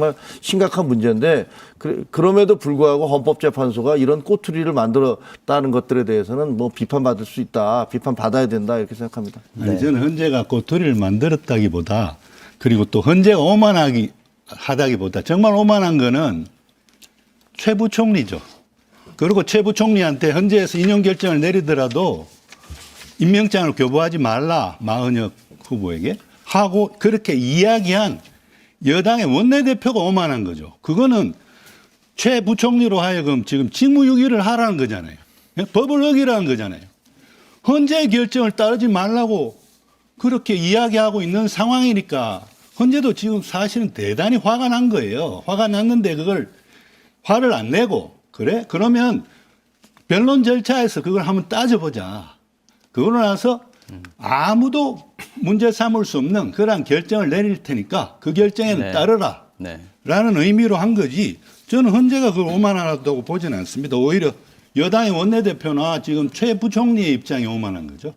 정말 심각한 문제인데 그, 그럼에도 불구하고 헌법재판소가 이런 꼬투리를 만들었다는 것들에 대해서는 뭐 비판받을 수 있다, 비판받아야 된다 이렇게 생각합니다. 아니, 저는 헌재가 꼬투리를 만들었다기보다 그리고 또 헌재가 오만하기 하다기보다 정말 오만한 거는 최 부총리죠. 그리고 최 부총리한테 헌재에서 인용 결정을 내리더라도 임명장을 교부하지 말라 마은혁 후보에게 하고 그렇게 이야기한 여당의 원내대표가 오만한 거죠. 그거는 최 부총리로 하여금 지금 직무유기를 하라는 거잖아요. 예? 법을 어기라는 거잖아요. 헌재의 결정을 따르지 말라고 그렇게 이야기하고 있는 상황이니까 헌재도 지금 사실은 대단히 화가 난 거예요. 화가 났는데 그걸 화를 안 내고 그래? 그러면 변론 절차에서 그걸 한번 따져보자. 그러고 나서 아무도 문제 삼을 수 없는 그러한 결정을 내릴 테니까 그 결정에는 네. 따르라. 네. 라는 의미로 한 거지 저는 헌재가 그걸 오만하다고 보지는 않습니다. 오히려 여당의 원내대표나 지금 최 부총리의 입장이 오만한 거죠.